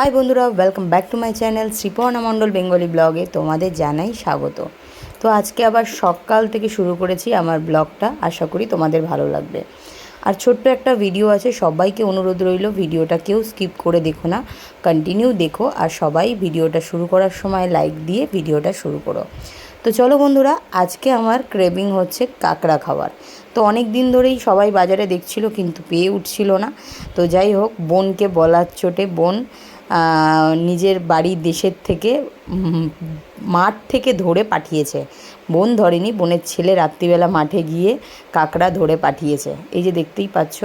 High বন্ধুরা welcome back to my channel Sreeparna Mondal Bengali ব্লগে তোমাদের জানাই স্বাগত। তো আজকে আবার সকাল থেকে শুরু করেছি আমার ব্লগটা আশা করি তোমাদের ভালো লাগবে। আর ছোট্ট একটা ভিডিও আছে, সবাইকে অনুরোধ রইল ভিডিওটা কেউ স্কিপ করে দেখো না কন্টিনিউ দেখো, আর সবাই ভিডিওটা শুরু করার সময় লাইক দিয়ে ভিডিওটা শুরু করো। তো চলো বন্ধুরা, আজকে আমার ক্রেভিং হচ্ছে কাঁকড়া খাবার। তো অনেক দিন ধরেই সবাই বাজারে দেখছিল, কিন্তু পেয়ে উঠছিল না। তো যাই হোক, বোনকে বলার চোটে বোন নিজের বাড়ির দেশের থেকে মাঠ থেকে ধরে পাঠিয়েছে। বোন ধরেনি, বোনের ছেলে রাত্রিবেলা মাঠে গিয়ে কাঁকড়া ধরে পাঠিয়েছে। এই যে দেখতেই পাচ্ছ,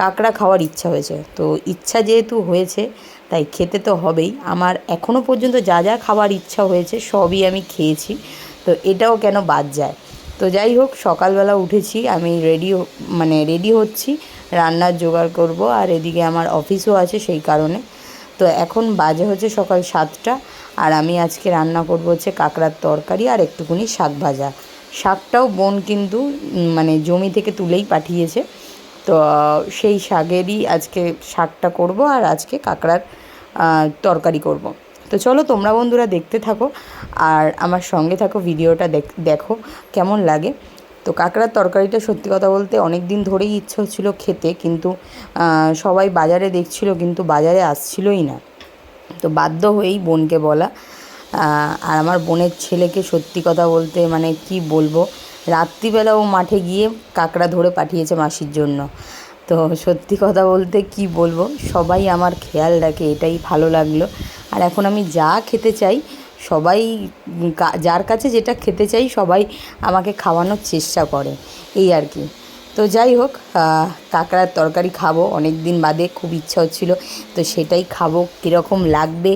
কাঁকড়া খাওয়ার ইচ্ছা হয়েছে। তো ইচ্ছা যেহেতু হয়েছে, তাই খেতে তো হবেই। আমার এখনও পর্যন্ত যা যা খাওয়ার ইচ্ছা হয়েছে, সবই আমি খেয়েছি। তো এটাও কেন বাদ যায়? তো যাই হোক, সকালবেলা উঠেছি, আমি রেডি মানে রেডি হচ্ছি, রান্নার জোগাড় করব। আর এদিকে আমার অফিসও আছে সেই কারণে। তো এখন বাজে হচ্ছে সকাল সাতটা, আর আমি আজকে রান্না করব হচ্ছে কাঁকড়ার তরকারি আর একটুকুনি শাক ভাজা। শাকটাও বোন কিন্তু মানে জমি থেকে তুলেই পাঠিয়েছে। তো সেই শাকেরই আজকে শাকটা করব আর আজকে কাঁকড়ার তরকারি করব। তো চলো তোমরা বন্ধুরা দেখতে থাকো, আর আমার সঙ্গে থাকো, ভিডিওটা দেখ- কেমন লাগে। তো কাঁকড়ার তরকারিটা সত্যি কথা বলতে অনেক দিন ধরেই ইচ্ছে হচ্ছিল খেতে, কিন্তু সবাই বাজারে দেখছিল, কিন্তু বাজারে আসছিলই না। তো বাধ্য হয়েই বোনকে বলা। আর আমার বোনের ছেলেকে সত্যি কথা বলতে মানে কি বলব, রাত্রিবেলা ও মাঠে গিয়ে কাঁকড়া ধরে পাঠিয়েছে মাসির জন্য। তো সত্যি কথা বলতে কি বলব, সবাই আমার খেয়াল রাখে, এটাই ভালো লাগল। আর এখন আমি যা খেতে চাই সবাই যার কাছে যেটা খেতে চাই সবাই আমাকে খাওয়ানোর চেষ্টা করে, এই আর কি। তো যাই হোক কাঁকড়ার তরকারি খাব অনেক দিন বাদে খুব ইচ্ছা হচ্ছিল, তো সেটাই খাব, কীরকম লাগবে,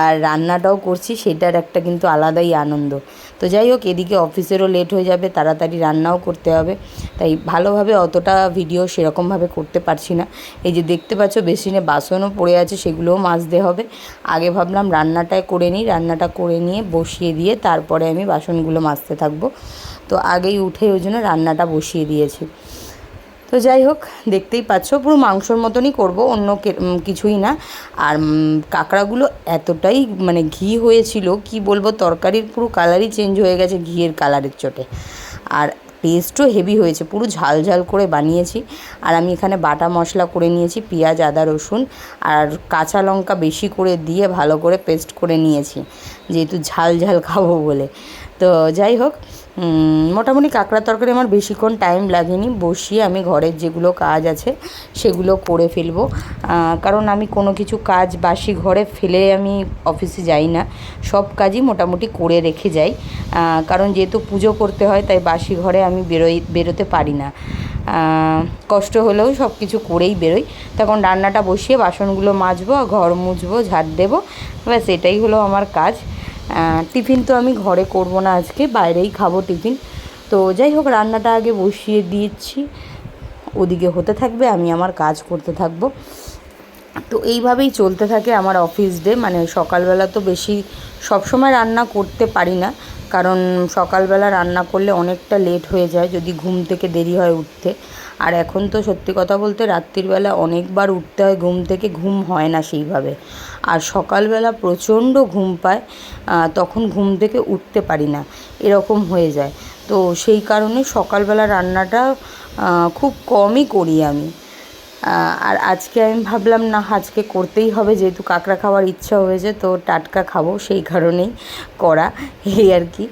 আর রান্নাটাও করছি, সেটার একটা কিন্তু আলাদাই আনন্দ। তো যাই হোক, এদিকে অফিসেরও লেট হয়ে যাবে, তাড়াতাড়ি রান্নাও করতে হবে। তাই ভালোভাবে অতটা ভিডিও সেরকমভাবে করতে পারছি না। এই যে দেখতে পাচ্ছ, বেসিনে বাসনও পড়ে আছে, সেগুলোও মাজতে হবে। আগে ভাবলাম রান্নাটাই করে নিই, রান্নাটা করে নিয়ে বসিয়ে দিয়ে তারপরে আমি বাসনগুলো মাজতে থাকব। তো আগেই উঠে ওই জন্য রান্নাটা বসিয়ে দিয়েছি। তো যাই হোক, দেখতেই পাচ্ছ, পুরো মাংসর মতনই করব, অন্য কিছুই না। আর কাঁকড়াগুলো এতটাই মানে ঘি হয়েছিল, কি বলব, তরকারির পুরো কালারই চেঞ্জ হয়ে গেছে ঘিয়ের কালারের চোটে। আর টেস্টও হেভি হয়েছে, পুরো ঝাল ঝাল করে বানিয়েছি। আর আমি এখানে বাটা মশলা করে নিয়েছি, পেঁয়াজ, আদা, রসুন। আর কাঁচা লঙ্কা বেশি করে দিয়ে ভালো করে পেস্ট করে নিয়েছি, যেহেতু ঝাল ঝাল খাব বলে। তো যাই হোক মোটামুটি কাঁকড়া তরকারি আমার বেশিক্ষণ টাইম লাগেনি। বসিয়ে আমি ঘরের যেগুলো কাজ আছে, সেগুলো করে ফেলব। কারণ আমি কোনো কিছু কাজ বাসি ঘরে ফেলে আমি অফিসে যাই না। সব কাজই মোটামুটি করে রেখে যাই। কারণ যেহেতু পুজো করতে হয়, তাই বাসি ঘরে আমি বেরোই, বেরোতে পারি না। কষ্ট হলেও সব কিছু করেই বেরোই। তখন রান্নাটা বসিয়ে বাসনগুলো মাজবো, ঘর মুছবো ঝাড় দেবো। ব্যাস, এটাই হলো আমার কাজ। টিফিন তো আমি ঘরে করব না আজকে, বাইরেই খাব টিফিন। তো যাই হোক, রান্নাটা আগে বসিয়ে দিচ্ছি ওদিকে হতে থাকবে, আমি আমার কাজ করতে থাকব। তো এইভাবেই চলতে থাকে আমার অফিস ডে মানে সকালবেলা তো বেশি সবসময় রান্না করতে পারি না, কারণ সকালবেলা রান্না করলে অনেকটা লেট হয়ে যায়, যদি ঘুম থেকে দেরি হয় উঠতে। আর এখন তো সত্যি কথা বলতে রাত্রিবেলা অনেকবার উঠতে হয়, ঘুম থেকে ঘুম হয় না সেইভাবে। আর সকালবেলা প্রচণ্ড ঘুম পায় তখন ঘুম থেকে উঠতে পারি না। এরকম হয়ে যায়। তো সেই কারণে সকালবেলা রান্নাটা খুব কমই করি আমি। আর আজকে আমি ভাবলাম, না, আজকে করতেই হবে, যেহেতু কাঁকড়া খাওয়ার ইচ্ছা হয়েছে, তো টাটকা খাব। সেই কারণেই করা এই আর কি।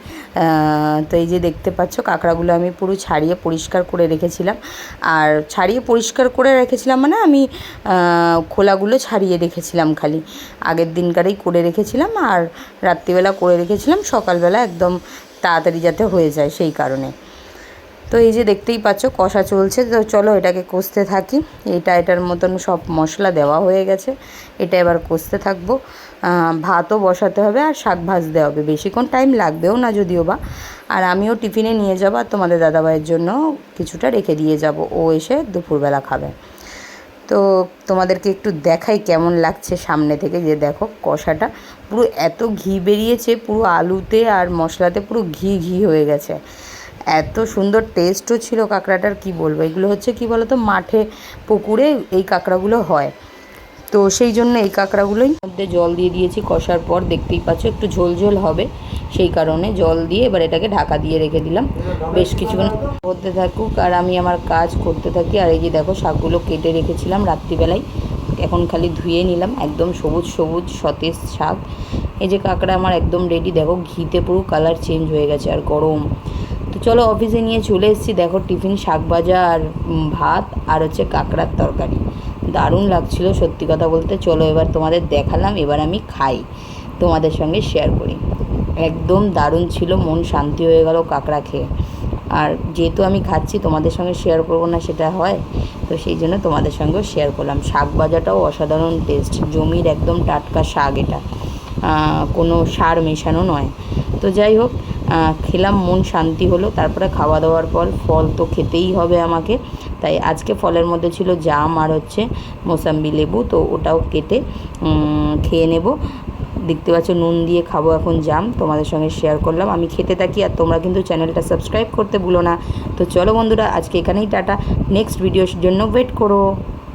তো এই যে দেখতে পাচ্ছ, কাঁকড়াগুলো আমি পুরো ছাড়িয়ে পরিষ্কার করে রেখেছিলাম। আর ছাড়িয়ে পরিষ্কার করে রেখেছিলাম মানে আমি খোলাগুলো ছাড়িয়ে রেখেছিলাম খালি। আগের দিনকারেই করে রেখেছিলাম আর রাত্রিবেলা করে রেখেছিলাম, সকালবেলা একদম তাড়াতাড়ি যাতে হয়ে যায় সেই কারণে। তো এই যে দেখতেই পাচ্ছ, কষা চলছে। তো চলো এটাকে কষতে থাকি। এটা, এটার মতন সব মশলা দেওয়া হয়ে গেছে। এটা এবার কষতে থাকব। ভাতও বসাতে হবে আর শাক ভাজতে হবে। বেশিক্ষণ টাইম লাগবেও না যদিও বা। আর আমিও টিফিনে নিয়ে যাব আর তোমাদের দাদাভাইয়ের জন্য কিছুটা রেখে দিয়ে যাব। ও এসে দুপুরবেলা খাবে। তো তোমাদেরকে একটু দেখাই কেমন লাগছে সামনে থেকে যে দেখো কষাটা। পুরো এত ঘি বেরিয়েছে, পুরো আলুতে আর মশলাতে পুরো ঘি ঘি হয়ে গেছে। এত সুন্দর টেস্টও ছিল কাঁকড়াটার, কি বলব? এগুলো হচ্ছে কি বলতো? মাঠে, পুকুরে এই কাঁকড়াগুলো হয়। তো সেই জন্য এই কাঁকড়াগুলোই মধ্যে জল দিয়ে দিয়েছি, কষার পর দেখতেই পাচ্ছ একটু ঝোল ঝোল হবে। সেই কারণে জল দিয়ে এবার এটাকে ঢাকা দিয়ে রেখে দিলাম। বেশ কিছুক্ষণ করতে থাকুক আর আমি আমার কাজ করতে থাকি। আর এই যে দেখো, শাকগুলো কেটে রেখেছিলাম রাত্রিবেলায়। এখন খালি ধুয়ে নিলাম, একদম সবুজ সবুজ সতেজ শাক। এই যে কাঁকড়া আমার একদম রেডি দেখো ঘিতে পুরো কালার চেঞ্জ হয়ে গেছে আর গরম। তো চলো অফিসে নিয়ে চলে এসেছি। দেখো টিফিন শাক ভাজা আর ভাত আর হচ্ছে কাঁকড়ার তরকারি। দারুণ লাগছিল সত্যি কথা বলতে। চলো এবার তোমাদের দেখালাম, এবার আমি খাই। তোমাদের সঙ্গে শেয়ার করি। একদম দারুণ ছিল, মন শান্তি হয়ে গেল কাঁকড়া খেয়ে। আর যেহেতু আমি খাচ্ছি, তোমাদের সঙ্গে শেয়ার করব না সেটা হয়। তো সেই জন্য তোমাদের সঙ্গেও শেয়ার করলাম। শাক ভাজাটাও অসাধারণ টেস্ট জমির একদম টাটকা শাক এটা। কোনো সার মেশানো নয়। তো যাই হোক খেলাম, মন শান্তি হলো। তারপরে খাওয়া দাওয়ার পর ফল তো খেতেই হবে আমাকে। তাই আজকে ফলের মধ্যে ছিল জাম আর হচ্ছে মোসাম্বি লেবু, তো ওটাও কেটে খেয়ে নেব। দেখতে পাচ্ছ, নুন দিয়ে খাব এখন জাম, তোমাদের সঙ্গে শেয়ার করলাম। আমি খেতে থাকি আর তোমরা কিন্তু চ্যানেলটা সাবস্ক্রাইব করতে ভুলো না। তো চলো বন্ধুরা, আজকে এখানেই টাটা। নেক্সট ভিডিওর জন্য ওয়েট করো।